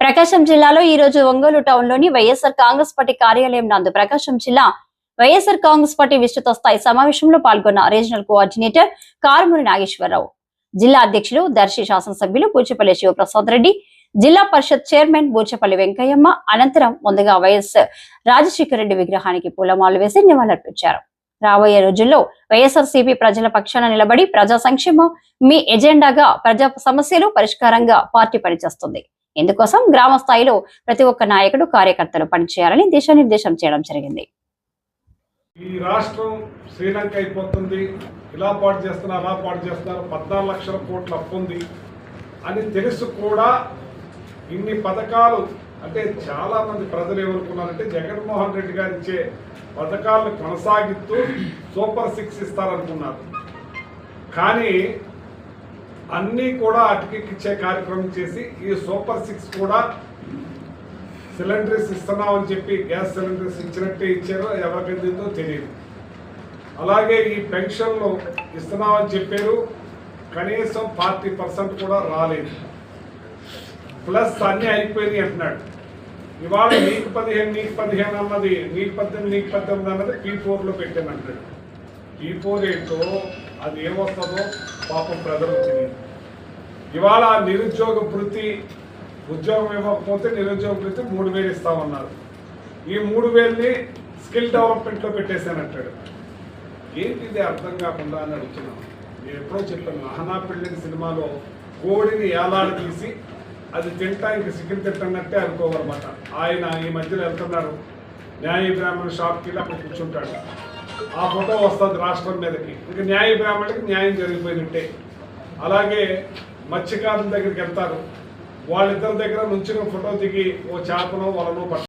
ప్రకాశం జిల్లాలో ఈ రోజు Ongole టౌన్లోని Y S R Congress party కార్యాలయం నందు ప్రకాశం జిల్లా వైఎస్ఆర్ కాంగ్రెస్ పార్టీ విస్తృత స్థాయి సమావేశంలో పాల్గొన్న రీజనల్ కోఆర్డినేటర్ కారుమూరి నాగేశ్వరరావు జిల్లా అధ్యక్షులు దర్శి శాసనసభ్యులు పూచిపల్లి శివప్రసాద్ రెడ్డి జిల్లా పరిషత్ చైర్మన్ బూచపల్లి వెంకయ్యమ్మ అనంతరం ముందుగా వైఎస్ రాజశేఖర రెడ్డి విగ్రహానికి పూలమాలు వేసి నివాళులర్పించారు. రాబోయే రోజుల్లో వైఎస్ఆర్సీపీ ప్రజల పక్షాన నిలబడి ప్రజా సంక్షేమం మీ ఎజెండాగా ప్రజా సమస్యలు పరిష్కారంగా పార్టీ పనిచేస్తుంది. ఇందుకోసం గ్రామ స్థాయిలో ప్రతి ఒక్క నాయకుడు కార్యకర్తలు పనిచేయాలని దిశానిర్దేశం చేయడం జరిగింది. ఈ రాష్ట్రం శ్రీలంక అయిపోతుంది ఇలా పాటు చేస్తున్నారు అలా పాటు చేస్తున్నారు పద్నాలుగు లక్షల కోట్లు అప్పు ఉంది అని తెలుసు కూడా ఇన్ని పథకాలు అంటే చాలా మంది ప్రజలు ఏమనుకున్నారంటే జగన్మోహన్ రెడ్డి గారు ఇచ్చే పథకాలను కొనసాగిస్తూ సూపర్ సిక్స్ ఇస్తారనుకున్నారు. కానీ అన్నీ కూడా అటుకెక్కిచ్చే కార్యక్రమం చేసి ఈ సూపర్ సిక్స్ కూడా సిలిండర్స్ ఇస్తున్నామని చెప్పి గ్యాస్ సిలిండర్స్ ఇచ్చినట్టే ఇచ్చారో ఎవరికైందో తెలియదు. అలాగే ఈ పెన్షన్లు ఇస్తున్నామని చెప్పారు. కనీసం ఫార్టీ పర్సెంట్ కూడా రాలేదు. ప్లస్ అన్నీ అయిపోయినాయి అంటున్నాడు. ఇవాళ నీకు పదిహేను నీకు పదిహేను అన్నది నీకు పద్దెనిమిది నీకు పద్దెనిమిది అన్నది పీ ఫోర్లో పెట్టానంటాడు పీ ఫోర్ ఏంటో అది ఏమొస్తుందో పాపం ప్రజలకు తెలియదు. ఇవాళ నిరుద్యోగ వృత్తి ఉద్యోగం ఇవ్వకపోతే నిరుద్యోగ వృత్తి మూడు వేలు ఇస్తామన్నారు ఈ మూడు వేలని స్కిల్ డెవలప్మెంట్లో పెట్టేశానంటాడు. ఏంటి ఇది అర్థం కాకుండా అని అడుగుతున్నాను నేను ఎప్పుడో చెప్పాను అహనా పెళ్ళిన సినిమాలో కోడిని ఏలాడ తీసి అది తింటానికి చికెన్ తింటున్నట్టే అనుకోవాలన్నమాట. ఆయన ఈ మధ్యలో వెళ్తున్నారు. న్యాయ బ్రాహ్మణ షాప్కి వెళ్ళి అక్కడ కూర్చుంటాడు. ఆ ఫోటో వస్తుంది రాష్ట్రం మీదకి. ఇంకా న్యాయ బ్రాహ్మణుడికి న్యాయం జరిగిపోయినట్టే. అలాగే మత్స్యకారుల దగ్గరికి వెళ్తారు. వాళ్ళిద్దరి దగ్గర నుంచిన ఫోటో దిగి ఓ చేపను వలనో